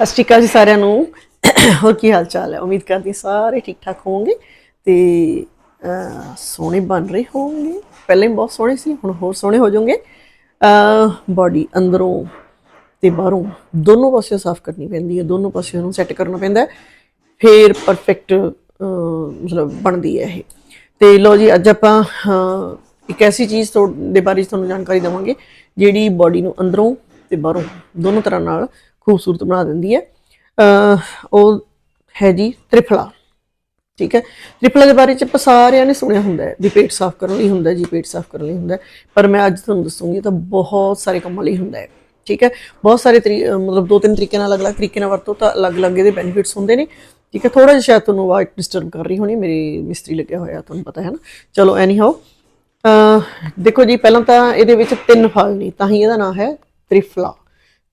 ਸਤਿ ਸ਼੍ਰੀ ਅਕਾਲ ਜੀ ਸਾਰਿਆਂ ਨੂੰ। ਹੋਰ ਕੀ ਹਾਲ ਚਾਲ ਹੈ? ਉਮੀਦ ਕਰਦੀ ਸਾਰੇ ਠੀਕ ਠਾਕ ਹੋਵੋਗੇ ਤੇ ਸੋਹਣੇ ਬਣ ਰਹੇ ਹੋਵੋਗੇ। ਪਹਿਲਾਂ ਹੀ ਬਹੁਤ ਸੋਹਣੇ ਸੀ, ਹੁਣ ਹੋਰ ਸੋਹਣੇ ਹੋ ਜਾਓਗੇ। ਬਾਡੀ ਅੰਦਰੋਂ ਤੇ ਬਾਹਰੋਂ ਦੋਨੋਂ ਪਾਸੇ ਸਾਫ਼ ਕਰਨੀ ਪੈਂਦੀ ਹੈ, ਦੋਨੋਂ ਪਾਸੇ ਨੂੰ ਸੈੱਟ ਕਰਨਾ ਪੈਂਦਾ ਫਿਰ ਪਰਫੈਕਟ ਮਤਲਬ ਬਣਦੀ ਹੈ ਇਹ। ਤੇ ਲੋ ਜੀ, ਅੱਜ ਆਪਾਂ ਇੱਕ ਐਸੀ ਚੀਜ਼ ਤੋਂ, ਦੇ ਬਾਰੇ 'ਚ ਤੁਹਾਨੂੰ ਜਾਣਕਾਰੀ ਦਵਾਂਗੇ, ਜਿਹੜੀ ਬਾਡੀ ਨੂੰ ਅੰਦਰੋਂ ਤੇ ਬਾਹਰੋਂ ਦੋਨੋਂ ਤਰ੍ਹਾਂ ਨਾਲ ਖੂਬਸੂਰਤ ਬਣਾ ਦਿੰਦੀ ਹੈ। ਉਹ ਹੈ ਜੀ ਤ੍ਰਿਫਲਾ। ਠੀਕ ਹੈ? ਤ੍ਰਿਫਲਾ ਦੇ ਬਾਰੇ ਚ ਆਪਾਂ ਸਾਰਿਆਂ ਨੇ ਸੁਣਿਆ ਹੁੰਦਾ ਹੈ ਵੀ ਪੇਟ ਸਾਫ਼ ਕਰਨ ਲਈ ਹੁੰਦਾ ਜੀ, ਪੇਟ ਸਾਫ਼ ਕਰਨ ਲਈ ਹੁੰਦਾ ਪਰ ਮੈਂ ਅੱਜ ਤੁਹਾਨੂੰ ਦੱਸੂਗੀ ਤਾਂ ਬਹੁਤ ਸਾਰੇ ਕੰਮਾਂ ਲਈ ਹੁੰਦਾ ਹੈ। ਠੀਕ ਹੈ? ਬਹੁਤ ਸਾਰੇ ਤਰੀ, ਮਤਲਬ ਦੋ ਤਿੰਨ ਤਰੀਕੇ ਨਾਲ ਅਲੱਗ-ਅਲੱਗ ਤਰੀਕੇ ਨਾਲ ਵਰਤੋ ਤਾਂ ਅਲੱਗ-ਅਲੱਗ ਇਹਦੇ ਬੈਨੀਫਿਟਸ ਹੁੰਦੇ ਨੇ। ਠੀਕ ਹੈ? ਥੋੜਾ ਜਿਹਾ ਸ਼ਾਇਦ ਤੁਹਾਨੂੰ ਆਵਾਜ਼ ਡਿਸਟਰਬ ਕਰ ਰਹੀ ਹੋਣੀ, ਮੇਰੀ ਮਿਸਤਰੀ ਲੱਗਿਆ ਹੋਇਆ, ਤੁਹਾਨੂੰ ਪਤਾ ਹੈ ਨਾ। ਚਲੋ ਐਨੀ ਹਾਓ ਅਹ ਦੇਖੋ ਜੀ, ਪਹਿਲਾਂ ਤਾਂ ਇਹਦੇ ਵਿੱਚ ਤਿੰਨ ਫਲ ਨੇ, ਤਾਂ ਹੀ ਇਹਦਾ ਨਾਮ ਹੈ ਤ੍ਰਿਫਲਾ।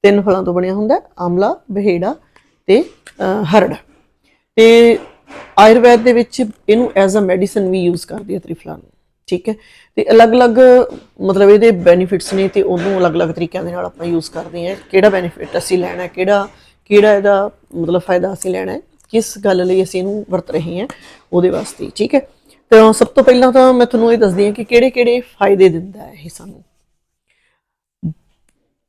ਤਿੰਨ ਫਲਾਂ ਤੋਂ ਬਣਿਆ ਹੁੰਦਾ ਆਮਲਾ, ਬਹੇੜਾ ਤੇ ਹਰੜ। ਤੇ ਆਯੁਰਵੈਦ ਦੇ ਵਿੱਚ ਇਹਨੂੰ ਐਜ਼ ਅ ਮੈਡੀਸਨ ਵੀ ਯੂਜ਼ ਕਰਦੇ ਆ ਤ੍ਰਿਫਲਾ ਨੂੰ, ਠੀਕ ਹੈ? ਤੇ ਅਲੱਗ-ਅਲੱਗ ਮਤਲਬ ਇਹਦੇ ਬੈਨੀਫਿਟਸ ਨੇ ਤੇ ਉਹਨੂੰ ਅਲੱਗ-ਅਲੱਗ ਤਰੀਕਿਆਂ ਦੇ ਨਾਲ ਆਪਾਂ ਯੂਜ਼ ਕਰਦੇ ਹਾਂ। ਕਿਹੜਾ ਬੈਨੀਫਿਟ ਅਸੀਂ ਲੈਣਾ ਕਿਹੜਾ ਕਿਹੜਾ ਇਹਦਾ ਮਤਲਬ ਫਾਇਦਾ ਅਸੀਂ ਲੈਣਾ ਹੈ, ਕਿਸ ਗੱਲ ਲਈ ਅਸੀਂ ਇਹਨੂੰ ਵਰਤ ਰਹੇ ਹਾਂ ਉਹਦੇ ਵਾਸਤੇ, ਠੀਕ ਹੈ? ਤਾਂ ਸਭ ਤੋਂ ਪਹਿਲਾਂ ਤਾਂ ਮੈਂ ਤੁਹਾਨੂੰ ਇਹ ਦੱਸਦੀ ਹਾਂ ਕਿ ਕਿਹੜੇ-ਕਿਹੜੇ ਫਾਇਦੇ ਦਿੰਦਾ ਹੈ ਇਹ ਸਾਨੂੰ।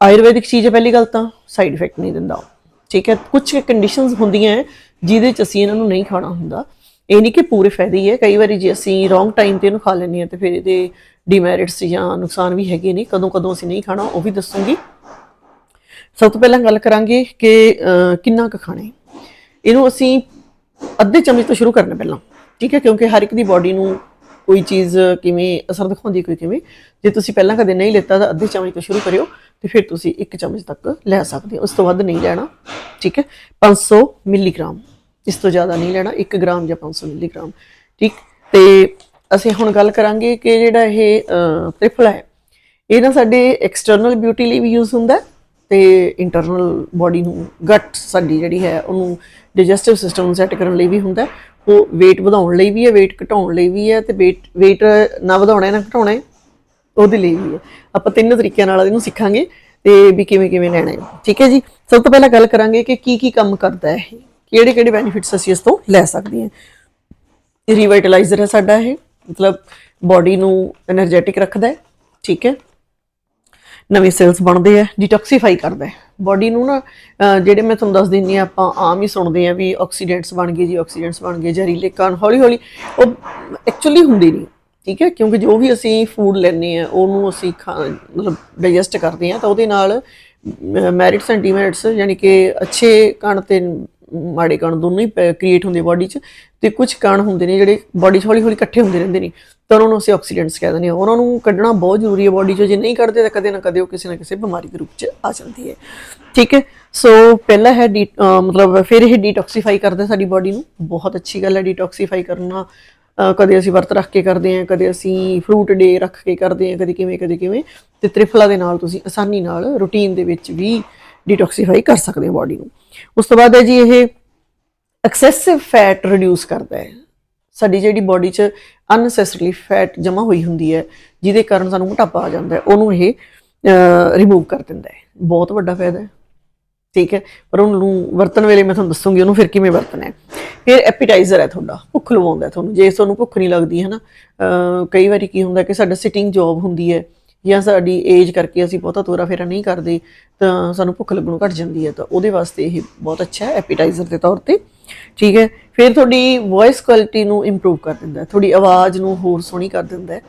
ਆਯੁਰਵੈਦਿਕ ਚੀਜ਼ ਹੈ ਪਹਿਲੀ ਗੱਲ ਤਾਂ ਸਾਈਡ ਇਫੈਕਟ ਨਹੀਂ ਦਿੰਦਾ। ਠੀਕ ਹੈ ਕੁਝ ਕੰਡੀਸ਼ਨਸ ਹੁੰਦੀਆਂ ਹੈ ਜਿਹਦੇ ਚ ਅਸੀਂ ਇਹਨਾਂ ਨੂੰ ਨਹੀਂ ਖਾਣਾ ਹੁੰਦਾ। ਇਹ ਨਹੀਂ ਕਿ ਪੂਰੇ ਫਾਇਦੇ ਹੀ ਹੈ। ਕਈ ਵਾਰੀ ਜੇ ਅਸੀਂ ਰੋਂਗ ਟਾਈਮ ਤੇ ਇਹਨੂੰ ਖਾ ਲੈਂਦੇ ਹਾਂ ਤੇ ਫਿਰ ਇਹਦੇ ਡਿਮੈਰਿਟਸ ਜਾਂ ਨੁਕਸਾਨ ਵੀ ਹੈਗੇ ਨੇ, ਕਦੋਂ ਕਦੋਂ ਅਸੀਂ ਨਹੀਂ ਖਾਣਾ, ਉਹ ਵੀ ਦੱਸੂਗੀ। ਸਭ ਤੋਂ ਪਹਿਲਾਂ ਗੱਲ ਕਰਾਂਗੇ ਕਿ ਕਿੰਨਾ ਕੁ ਖਾਣਾ ਇਹਨੂੰ ਅਸੀਂ ਅੱਧੇ ਚਮਚ ਤੋਂ ਸ਼ੁਰੂ ਕਰਨਾ ਪਹਿਲਾਂ। ਠੀਕ ਹੈ, ਕਿਉਂਕਿ ਹਰ ਇੱਕ ਦੀ ਬਾਡੀ ਨੂੰ ਕੋਈ ਚੀਜ਼ ਕਿਵੇਂ ਅਸਰ ਦਿਖਾਉਂਦੀ ਕੋਈ ਕਿਵੇਂ। ਜੇ ਤੁਸੀਂ ਪਹਿਲਾਂ ਕਦੇ ਨਹੀਂ ਲਿੱਤਾ ਤਾਂ ਅੱਧੇ ਚਮਚ ਤੋਂ ਸ਼ੁਰੂ ਕਰਿਓ। ਤੇ ਫਿਰ ਤੁਸੀਂ ਇੱਕ ਚਮਚ ਤੱਕ ਲੈ ਸਕਦੇ ਹੋ। ਉਸ ਤੋਂ ਵੱਧ ਨਹੀਂ ਲੈਣਾ, ਠੀਕ ਹੈ? 500 ਮਿਲੀਗ੍ਰਾਮ। ਇਸ ਤੋਂ ਜ਼ਿਆਦਾ ਨਹੀਂ ਲੈਣਾ 1 ਗ੍ਰਾਮ ਜਾਂ 500 ਮਿਲੀਗ੍ਰਾਮ, ਠੀਕ? ਤੇ ਅਸੀਂ ਹੁਣ ਗੱਲ ਕਰਾਂਗੇ ਕਿ ਜਿਹੜਾ ਇਹ ਤ੍ਰਿਫਲਾ ਹੈ, ਇਹ ਨਾ ਸਾਡੇ ਐਕਸਟਰਨਲ ਬਿਊਟੀ ਲਈ ਵੀ ਯੂਜ਼ ਹੁੰਦਾ ਹੈ ਤੇ ਇੰਟਰਨਲ ਬਾਡੀ ਨੂੰ ਗਟ ਸਾਡੀ ਜਿਹੜੀ ਹੈ, ਉਹਨੂੰ ਡਾਈਜੈਸਟਿਵ ਸਿਸਟਮ ਨੂੰ ਸੈੱਟ ਕਰਨ ਲਈ ਵੀ ਹੁੰਦਾ ਉਹ weight ਵਧਾਉਣ ਲਈ ਵੀ ਹੈ, weight ਘਟਾਉਣ ਲਈ ਵੀ ਹੈ ਤੇ weight weight ਨਾ ਵਧਾਉਣਾ ਹੈ, ਨਾ ਘਟਾਉਣਾ ਹੈ। ਉਹਦੇ ਲਈ ਹੀ ਹੈ। ਆਪਾਂ ਤਿੰਨ ਤਰੀਕਿਆਂ ਨਾਲ ਇਹਨੂੰ ਸਿੱਖਾਂਗੇ ਤੇ ਵੀ ਕਿਵੇਂ ਕਿਵੇਂ ਲੈਣਾ ਹੈ। ਠੀਕ ਹੈ ਜੀ? ਸਭ ਤੋਂ ਪਹਿਲਾਂ ਗੱਲ ਕਰਾਂਗੇ ਕਿ ਕੀ ਕੀ ਕੰਮ ਕਰਦਾ ਹੈ ਇਹ। ਕਿਹੜੇ ਕਿਹੜੇ ਬੈਨੀਫਿਟਸ ਅਸੀਂ ਇਸ ਤੋਂ ਲੈ ਸਕਦੇ ਹਾਂ। ਰੀਵਾਈਟਲਾਈਜ਼ਰ ਹੈ ਸਾਡਾ ਇਹ। ਮਤਲਬ ਬਾਡੀ ਨੂੰ એનર્ਜੈਟਿਕ ਰੱਖਦਾ ਹੈ। ਠੀਕ ਹੈ? ਨਵੇਂ ਸੈਲਸ ਬਣਦੇ ਆ ਡੀਟੌਕਸੀਫਾਈ ਕਰਦਾ ਹੈ। ਬਾਡੀ ਨੂੰ ਨਾ ਜਿਹੜੇ ਮੈਂ ਤੁਹਾਨੂੰ ਦੱਸ ਦਿੰਨੀ ਆ ਆਪਾਂ ਆਮ ਹੀ ਸੁਣਦੇ ਆ ਵੀ ਆਕਸੀਡੈਂਟਸ ਬਣ ਗਏ ਜੀ ਆਕਸੀਡੈਂਟਸ ਬਣ ਗਏ, ਜ਼ਹਿਰੀਲੇ ਕਣ ਹੌਲੀ ਹੌਲੀ ਉਹ ਐਕਚੁਅਲੀ ਹੁੰਦੇ ਨਹੀਂ। ਠੀਕ ਹੈ? ਕਿਉਂਕਿ ਜੋ ਵੀ ਅਸੀਂ ਫੂਡ ਲੈਂਦੇ ਆ ਉਹਨੂੰ ਅਸੀਂ ਖਾ- ਮਤਲਬ ਡਾਈਜੈਸਟ ਕਰਦੇ ਆ ਤਾਂ ਉਹਦੇ ਨਾਲ ਮੈਰਿਟਸ ਐਂਡ ਡੀਮੈਰਿਟਸ ਯਾਨੀ ਕਿ ਅੱਛੇ ਕਣ ਤੇ ਮਾੜੇ ਕਣ ਦੋਨੋਂ ਹੀ ਕ੍ਰੀਏਟ ਹੁੰਦੇ ਬਾਡੀ 'ਚ ਤੇ ਕੁਝ ਕਣ ਹੁੰਦੇ ਨੇ ਜਿਹੜੇ ਬਾਡੀ 'ਚ ਹੌਲੀ ਹੌਲੀ ਇਕੱਠੇ ਹੁੰਦੇ ਰਹਿੰਦੇ ਨੇ, ਤਾਂ ਉਹਨਾਂ ਨੂੰ ਅਸੀਂ ਆਕਸੀਡੈਂਟਸ ਕਹਿ ਦਿੰਦੇ ਹਾਂ। ਉਹਨਾਂ ਨੂੰ ਕੱਢਣਾ ਬਹੁਤ ਜ਼ਰੂਰੀ ਹੈ ਬਾਡੀ 'ਚੋਂ, ਜੇ ਨਹੀਂ ਕੱਢਦੇ ਤਾਂ ਕਦੇ ਨਾ ਕਦੇ ਉਹ ਕਿਸੇ ਨਾ ਕਿਸੇ ਬਿਮਾਰੀ ਦੇ ਰੂਪ 'ਚ ਆ ਜਾਂਦੀ ਹੈ। ਠੀਕ ਹੈ? ਸੋ ਪਹਿਲਾ ਹੈ ਡੀ- ਮਤਲਬ ਫਿਰ ਇਹ ਡੀਟੌਕਸੀਫਾਈ ਕਰਦਾ ਸਾਡੀ ਬਾਡੀ ਨੂੰ। ਬਹੁਤ ਅੱਛੀ ਗੱਲ ਹੈ ਡੀਟੌਕਸੀਫਾਈ ਕਰਨਾ। ਕਦੇ ਅਸੀਂ ਵਰਤ ਰੱਖ ਕੇ ਕਰਦੇ ਹਾਂ, ਕਦੇ ਅਸੀਂ ਫਰੂਟ ਡੇ ਰੱਖ ਕੇ ਕਰਦੇ ਹਾਂ, ਕਦੇ ਕਿਵੇਂ ਕਦੇ ਕਿਵੇਂ, ਤੇ ਤ੍ਰਿਫਲਾ ਦੇ ਨਾਲ ਤੁਸੀਂ ਆਸਾਨੀ ਨਾਲ ਰੂਟੀਨ ਦੇ ਵਿੱਚ ਵੀ ਡੀਟੌਕਸੀਫਾਈ ਕਰ ਸਕਦੇ ਹੋ ਬਾਡੀ ਨੂੰ। ਉਸ ਤੋਂ ਬਾਅਦ ਹੈ ਜੀ ਇਹ ਐਕਸੈਸਿਵ ਫੈਟ ਰਿਡਿਊਸ ਕਰਦਾ ਹੈ। ਸਾਡੀ ਜਿਹੜੀ ਬਾਡੀ 'ਚ ਅਨਨੈਸੈਸਰੀਲੀ ਫੈਟ ਜਮਾ ਹੋਈ ਹੁੰਦੀ ਹੈ, ਜਿਹਦੇ ਕਾਰਨ ਸਾਨੂੰ ਮੋਟਾਪਾ ਆ ਜਾਂਦਾ ਹੈ, ਉਹਨੂੰ ਇਹ ਰਿਮੂਵ ਕਰ ਦਿੰਦਾ ਹੈ। ਬਹੁਤ ਵੱਡਾ ਫਾਇਦਾ ਹੈ। ਠੀਕ ਹੈ, ਪਰ ਉਹਨੂੰ ਵਰਤਣ ਵੇਲੇ ਮੈਂ ਤੁਹਾਨੂੰ ਦੱਸੂਗੀ ਉਹਨੂੰ ਫਿਰ ਕਿਵੇਂ ਵਰਤਣਾ ਹੈ। ਫਿਰ ਐਪੀਟਾਈਜ਼ਰ ਹੈ ਤੁਹਾਡਾ, ਭੁੱਖ ਲਵਾਉਂਦਾ ਹੈ ਤੁਹਾਨੂੰ। ਜੇ ਤੁਹਾਨੂੰ ਭੁੱਖ ਨਹੀਂ ਲੱਗਦੀ ਹੈ ਨਾ ਕਈ ਵਾਰੀ ਕੀ ਹੁੰਦਾ ਕਿ ਸਾਡਾ ਸਿਟਿੰਗ ਜੌਬ ਹੁੰਦੀ ਹੈ ਜਾਂ ਸਾਡੀ ਏਜ ਕਰਕੇ ਅਸੀਂ ਬਹੁਤਾ ਤੋਰਾ ਫੇਰਾ ਨਹੀਂ ਕਰਦੇ, ਤਾਂ ਸਾਨੂੰ ਭੁੱਖ ਲੱਗਣੋਂ ਘਟ ਜਾਂਦੀ ਹੈ, ਤਾਂ ਉਹਦੇ ਵਾਸਤੇ ਇਹ ਬਹੁਤ ਅੱਛਾ ਹੈ ਐਪੀਟਾਈਜ਼ਰ ਦੇ ਤੌਰ ਤੇ। ਠੀਕ ਹੈ, ਫਿਰ ਤੁਹਾਡੀ ਵੌਇਸ ਕੁਆਲਿਟੀ ਨੂੰ ਇੰਪਰੂਵ ਕਰ ਦਿੰਦਾ ਹੈ, ਤੁਹਾਡੀ ਆਵਾਜ਼ ਨੂੰ ਹੋਰ ਸੋਹਣੀ ਕਰ ਦਿੰਦਾ ਹੈ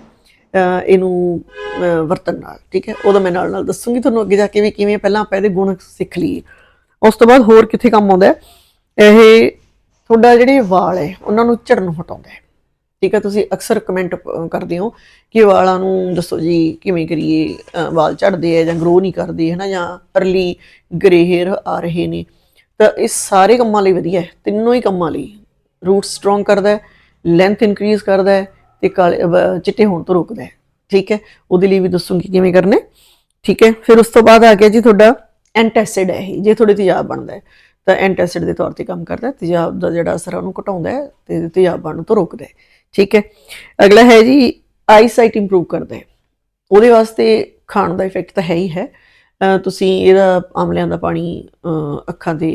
ਇਹਨੂੰ, ਅਹ, ਵਰਤਣ ਨਾਲ। ਠੀਕ ਹੈ, ਉਹਦਾ ਮੈਂ ਨਾਲ ਨਾਲ ਦੱਸੂਗੀ ਤੁਹਾਨੂੰ ਅੱਗੇ ਜਾ ਕੇ ਵੀ ਕਿਵੇਂ ਪਹਿਲਾਂ ਆਪਾਂ ਇਹਦੇ ਗੁਣ ਸਿੱਖ ਲਈਏ। ਉਸ ਤੋਂ ਬਾਅਦ ਹੋਰ ਕਿੱਥੇ ਕੰਮ ਆਉਂਦਾ ਇਹ ਤੁਹਾਡਾ ਜਿਹੜੇ ਵਾਲ ਹੈ, ਉਹਨਾਂ ਨੂੰ ਝੜਨ ਨੂੰ ਹਟਾਉਂਦਾ ਹੈ। ਠੀਕ ਹੈ, ਤੁਸੀਂ ਅਕਸਰ ਕਮੈਂਟ ਕਰਦੇ ਹੋ ਕਿ ਵਾਲਾਂ ਨੂੰ ਦੱਸੋ ਜੀ, ਕਿਵੇਂ ਕਰੀਏ? ਵਾਲ ਝੜਦੇ ਆ ਜਾਂ ਗਰੋ ਨਹੀਂ ਕਰਦੇ ਹੈ ਨਾ ਜਾਂ ਅਰਲੀ ਗ੍ਰੇ ਹੇਅਰ ਆ ਰਹੇ ਨੇ। ਤਾਂ ਇਹ ਸਾਰੇ ਕੰਮਾਂ ਲਈ ਵਧੀਆ ਹੈ, ਤਿੰਨੋਂ ਹੀ ਕੰਮਾਂ ਲਈ। ਰੂਟ ਸਟਰੋਂਗ ਕਰਦਾ ਹੈ ਲੈਂਥ ਇਨਕਰੀਜ਼ ਕਰਦਾ ਹੈ ਤੇ ਕਾਲੇ ਚਿੱਟੇ ਹੋਣ ਤੋਂ ਰੋਕਦਾ ਹੈ। ਠੀਕ ਹੈ, ਉਹਦੇ ਲਈ ਵੀ ਦੱਸੂਗੀ ਕਿਵੇਂ ਕਰਨੇ ਠੀਕ ਹੈ, ਫਿਰ ਉਸ ਤੋਂ ਬਾਅਦ ਆ ਗਿਆ ਜੀ ਤੁਹਾਡਾ ਐਂਟੈਸਿਡ ਹੈ ਇਹ, ਜੇ ਤੁਹਾਡੇ ਤੇਜ਼ਾਬ ਬਣਦਾ ਹੈ, ਤਾਂ ਐਂਟੈਸਿਡ ਦੇ ਤੌਰ ਤੇ ਕੰਮ ਕਰਦਾ ਹੈ, ਤੇਜ਼ਾਬ ਦਾ ਜਿਹੜਾ ਅਸਰ ਹੈ ਉਹਨੂੰ ਘਟਾਉਂਦਾ ਹੈ ਤੇ ਤੇਜ਼ਾਬ ਬਣਨ ਤੋਂ ਰੋਕਦਾ ਹੈ, ਠੀਕ ਹੈ? ਅਗਲਾ ਹੈ ਜੀ ਆਈਸਾਈਟ ਇੰਪਰੂਵ ਕਰਦਾ ਹੈ। ਉਹਦੇ ਵਾਸਤੇ ਖਾਣ ਦਾ ਇਫੈਕਟ ਤਾਂ ਹੈ ਹੀ ਹੈ। ਤੁਸੀਂ ਇਹਦਾ ਆਮਲਿਆਂ ਦਾ ਪਾਣੀ ਅੱਖਾਂ ਦੇ,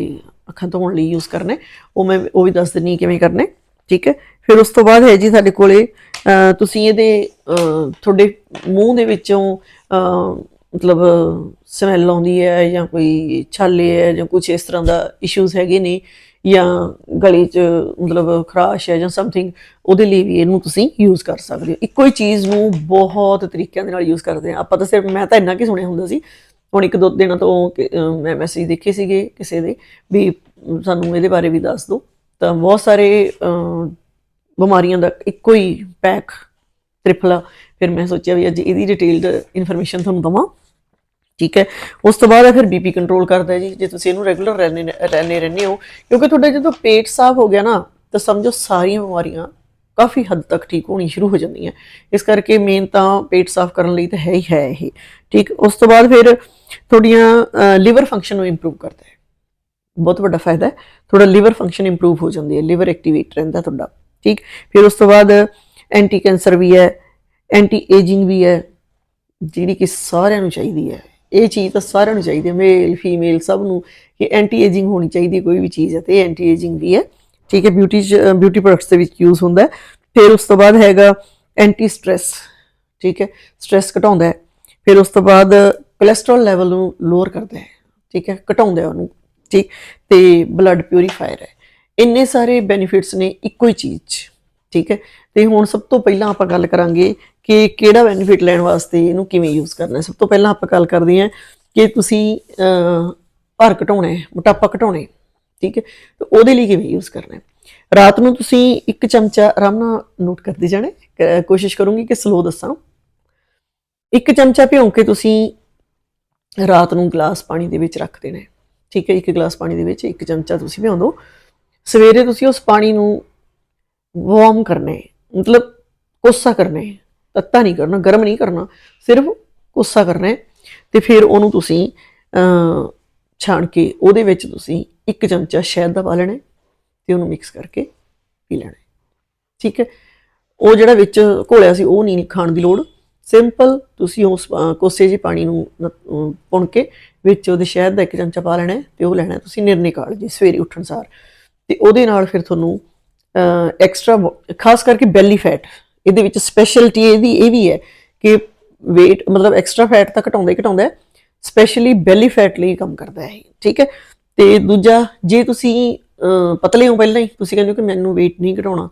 ਅੱਖਾਂ ਧੋਣ ਲਈ ਯੂਜ਼ ਕਰਨਾ ਉਹ ਮੈਂ, ਉਹ ਵੀ ਦੱਸ ਦਿੰਨੀ ਕਿਵੇਂ ਕਰਨਾ ਠੀਕ ਹੈ? ਫਿਰ ਉਸ ਤੋਂ ਬਾਅਦ ਹੈ ਜੀ ਸਾਡੇ ਕੋਲੇ ਤੁਸੀਂ ਇਹਦੇ ਤੁਹਾਡੇ ਮੂੰਹ ਦੇ ਵਿੱਚੋਂ ਮਤਲਬ ਸਮੈਲ ਆਉਂਦੀ ਹੈ ਜਾਂ ਕੋਈ ਛਾਲੇ ਹੈ ਜਾਂ ਕੁਝ ਇਸ ਤਰ੍ਹਾਂ ਦਾ ਇਸ਼ੂਜ਼ ਹੈਗੇ ਨੇ ਜਾਂ ਗਲੇ 'ਚ ਮਤਲਬ ਖਰਾਸ਼ ਹੈ ਜਾਂ ਸਮਥਿੰਗ ਉਹਦੇ ਲਈ ਵੀ ਇਹਨੂੰ ਤੁਸੀਂ ਯੂਜ਼ ਕਰ ਸਕਦੇ ਹੋ। ਇੱਕੋ ਹੀ ਚੀਜ਼ ਨੂੰ ਬਹੁਤ ਤਰੀਕਿਆਂ ਦੇ ਨਾਲ ਯੂਜ਼ ਕਰਦੇ ਆ ਆਪਾਂ ਤਾਂ ਸਿਰਫ, ਮੈਂ ਤਾਂ ਇੰਨਾ ਕੀ ਸੁਣਿਆ ਹੁੰਦਾ ਸੀ। ਹੁਣ ਇੱਕ ਦੋ ਦਿਨਾਂ ਤੋਂ ਮੈਂ ਮੈਸੇਜ ਦੇਖੇ ਸੀਗੇ ਕਿਸੇ ਦੇ ਵੀ ਸਾਨੂੰ ਇਹਦੇ ਬਾਰੇ ਵੀ ਦੱਸ ਦਿਓ। ਤਾਂ ਬਹੁਤ ਸਾਰੇ ਬਿਮਾਰੀਆਂ ਦਾ ਇੱਕੋ ਹੀ ਪੈਕ, ਤ੍ਰਿਫਲਾ। ਫਿਰ ਮੈਂ ਸੋਚਿਆ ਵੀ ਅੱਜ ਇਹਦੀ ਡਿਟੇਲਡ ਇਨਫੋਰਮੇਸ਼ਨ ਤੁਹਾਨੂੰ ਦਵਾਂ। ਠੀਕ ਹੈ? ਉਸ ਤੋਂ ਬਾਅਦ ਹੈ ਫਿਰ ਬੀਪੀ ਕੰਟਰੋਲ ਕਰਦਾ ਜੀ, ਜੇ ਤੁਸੀਂ ਇਹਨੂੰ ਰੈਗੂਲਰ ਰਹਿਣੇ ਰਹਿਣੇ ਰਹਿੰਦੇ ਹੋ, ਕਿਉਂਕਿ ਤੁਹਾਡਾ ਜਦੋਂ ਪੇਟ ਸਾਫ਼ ਹੋ ਗਿਆ ਨਾ, ਤਾਂ ਸਮਝੋ ਸਾਰੀਆਂ ਬਿਮਾਰੀਆਂ ਕਾਫੀ ਹੱਦ ਤੱਕ ਠੀਕ ਹੋਣੀ ਸ਼ੁਰੂ ਹੋ ਜਾਂਦੀਆਂ। ਇਸ ਕਰਕੇ ਮੇਨ ਤਾਂ ਪੇਟ ਸਾਫ਼ ਕਰਨ ਲਈ ਤਾਂ ਹੈ ਹੀ ਹੈ ਇਹ, ਠੀਕ? ਉਸ ਤੋਂ ਬਾਅਦ ਫਿਰ ਤੁਹਾਡੀਆਂ ਲਿਵਰ ਫੰਕਸ਼ਨ ਨੂੰ ਇੰਪਰੂਵ ਕਰਦਾ ਹੈ। ਬਹੁਤ ਵੱਡਾ ਫਾਇਦਾ ਹੈ। ਤੁਹਾਡਾ ਲਿਵਰ ਫੰਕਸ਼ਨ ਇੰਪਰੂਵ ਹੋ ਜਾਂਦੀ ਹੈ ਲਿਵਰ ਐਕਟੀਵੇਟ ਰਹਿੰਦਾ ਤੁਹਾਡਾ, ਠੀਕ? ਫਿਰ ਉਸ ਤੋਂ ਬਾਅਦ ਐਂਟੀ ਕੈਂਸਰ ਵੀ ਹੈ ਐਂਟੀ ਏਜਿੰਗ ਵੀ ਹੈ, ਜਿਹੜੀ ਕਿ ਸਾਰਿਆਂ ਨੂੰ ਚਾਹੀਦੀ ਹੈ। ਇਹ ਚੀਜ਼ ਤਾਂ ਸਾਰਿਆਂ ਨੂੰ ਚਾਹੀਦੀ ਹੈ ਮੇਲ ਫੀਮੇਲ ਸਭ ਨੂੰ ਕਿ ਐਂਟੀ ਏਜਿੰਗ ਹੋਣੀ ਚਾਹੀਦੀ ਹੈ, ਕੋਈ ਵੀ ਚੀਜ਼ ਹੈ ਤੇ ਐਂਟੀ ਏਜਿੰਗ ਵੀ ਹੈ। ਠੀਕ ਹੈ ਬਿਊਟੀ ਬਿਊਟੀ ਪ੍ਰੋਡਕਟਸ ਦੇ ਵਿੱਚ ਯੂਜ਼ ਹੁੰਦਾ ਫਿਰ ਉਸ ਤੋਂ ਬਾਅਦ ਹੈਗਾ ਐਂਟੀ ਸਟ੍ਰੈਸ ਠੀਕ ਹੈ ਸਟ੍ਰੈਸ ਘਟਾਉਂਦਾ ਹੈ। ਫਿਰ ਉਸ ਤੋਂ ਬਾਅਦ ਕੋਲੇਸਟ੍ਰੋਲ ਲੈਵਲ ਨੂੰ ਲੋਅਰ ਕਰਦਾ ਹੈ, ਠੀਕ ਹੈ, ਘਟਾਉਂਦਾ ਹੈ ਉਹਨੂੰ, ਠੀਕ, ਤੇ ਬਲੱਡ ਪਿਊਰੀਫਾਇਰ ਹੈ। ਇੰਨੇ ਸਾਰੇ ਬੈਨੀਫਿਟਸ ਨੇ ਇੱਕੋ ਹੀ ਚੀਜ਼ 'ਚ, ਠੀਕ ਹੈ। ਤੇ ਹੁਣ ਸਭ ਤੋਂ ਪਹਿਲਾਂ ਆਪਾਂ ਗੱਲ ਕਰਾਂਗੇ ਕਿ ਕਿਹੜਾ ਬੈਨੀਫਿਟ ਲੈਣ ਵਾਸਤੇ ਇਹਨੂੰ ਕਿਵੇਂ ਯੂਜ਼ ਕਰਨਾ ਹੈ? ਸਭ ਤੋਂ ਪਹਿਲਾਂ ਆਪਾਂ ਗੱਲ ਕਰਦੇ ਹਾਂ ਕਿ ਤੁਸੀਂ ਅਹ, ਭਾਰ ਘਟਾਉਣਾ ਹੈ ਮੋਟਾਪਾ ਘਟਾਉਣਾ ਹੈ ਠੀਕ ਹੈ? ਤੇ ਉਹਦੇ ਲਈ ਕਿਵੇਂ ਯੂਜ਼ ਕਰਨਾ ਹੈ? ਰਾਤ ਨੂੰ ਤੁਸੀਂ ਇੱਕ ਚਮਚਾ ਆਰਾਮ ਨਾਲ ਨੋਟ ਕਰਦੇ ਜਾਣਾ ਕ- ਕੋਸ਼ਿਸ਼ ਕਰੂੰਗੀ ਕਿ ਸਲੋ ਦੱਸਾਂ। ਇੱਕ ਚਮਚਾ ਭਿਉਂ ਕੇ ਤੁਸੀਂ ਰਾਤ ਨੂੰ ਗਲਾਸ ਪਾਣੀ ਦੇ ਵਿੱਚ ਰੱਖ ਦੇਣਾ ਹੈ। ਠੀਕ ਹੈ? ਇੱਕ ਗਲਾਸ ਪਾਣੀ ਦੇ ਵਿੱਚ ਇੱਕ ਚਮਚਾ ਤੁਸੀਂ ਭਿਉਂ ਦਿਓ ਸਵੇਰੇ ਤੁਸੀਂ ਉਸ ਪਾਣੀ ਨੂੰ ਵਾਰਮ ਕਰਨਾ ਹੈ। ਮਤਲਬ ਕੋਸਾ ਕਰਨਾ ਹੈ। ਤੱਤਾ ਨਹੀਂ ਕਰਨਾ, ਗਰਮ ਨਹੀਂ ਕਰਨਾ, ਸਿਰਫ ਕੋਸਾ ਕਰਨਾ ਹੈ। ਤੇ ਫਿਰ ਉਹਨੂੰ ਤੁਸੀਂ ਛਾਣ ਕੇ ਉਹਦੇ ਵਿੱਚ ਤੁਸੀਂ ਇੱਕ ਚਮਚਾ ਸ਼ਹਿਦ ਦਾ ਪਾ ਲੈਣਾ ਹੈ ਤੇ ਉਹਨੂੰ ਮਿਕਸ ਕਰਕੇ ਪੀ ਲੈਣਾ ਠੀਕ ਹੈ? ਉਹ ਜਿਹੜਾ ਵਿੱਚ ਘੋਲਿਆ ਸੀ, ਉਹ ਨਹੀਂ ਖਾਣ ਦੀ ਲੋੜ। ਸਿੰਪਲ ਤੁਸੀਂ ਉਸ ਕੋਸੇ ਜਿਹੇ ਪਾਣੀ ਨੂੰ ਪੁਣ ਕੇ ਵਿੱਚ ਉਹਦੇ ਸ਼ਹਿਦ ਦਾ ਇੱਕ ਚਮਚਾ ਪਾ ਲੈਣਾ ਹੈ ਤੇ ਉਹ ਲੈਣਾ ਤੁਸੀਂ ਨਿਰਨੇ ਕਾਲ ਜੀ ਸਵੇਰੇ ਉੱਠਣ ਸਾਰ। ਤੇ ਉਹਦੇ ਨਾਲ ਫਿਰ ਤੁਹਾਨੂੰ ਐਕਸਟਰਾ ਖਾਸ ਕਰਕੇ ਬੈਲੀ ਫੈਟ ਇਹਦੇ ਵਿੱਚ ਸਪੈਸ਼ਲਟੀ ਇਹਦੀ ਇਹ ਵੀ ਹੈ ਕਿ weight ਮਤਲਬ ਐਕਸਟਰਾ ਫੈਟ ਤਾਂ ਘਟਾਉਂਦਾ ਹੀ ਘਟਾਉਂਦਾ ਹੈ ਸਪੈਸ਼ਲੀ ਬੈਲੀ ਫੈਟ ਲਈ ਕੰਮ ਕਰਦਾ ਹੈ ਇਹ, ਠੀਕ ਹੈ? ਤੇ ਦੂਜਾ ਜੇ ਤੁਸੀਂ ਪਤਲੇ ਹੋ ਪਹਿਲਾਂ ਹੀ ਤੁਸੀਂ ਕਹਿੰਦੇ ਹੋ ਕਿ ਮੈਨੂੰ weight ਨਹੀਂ ਘਟਾਉਣਾ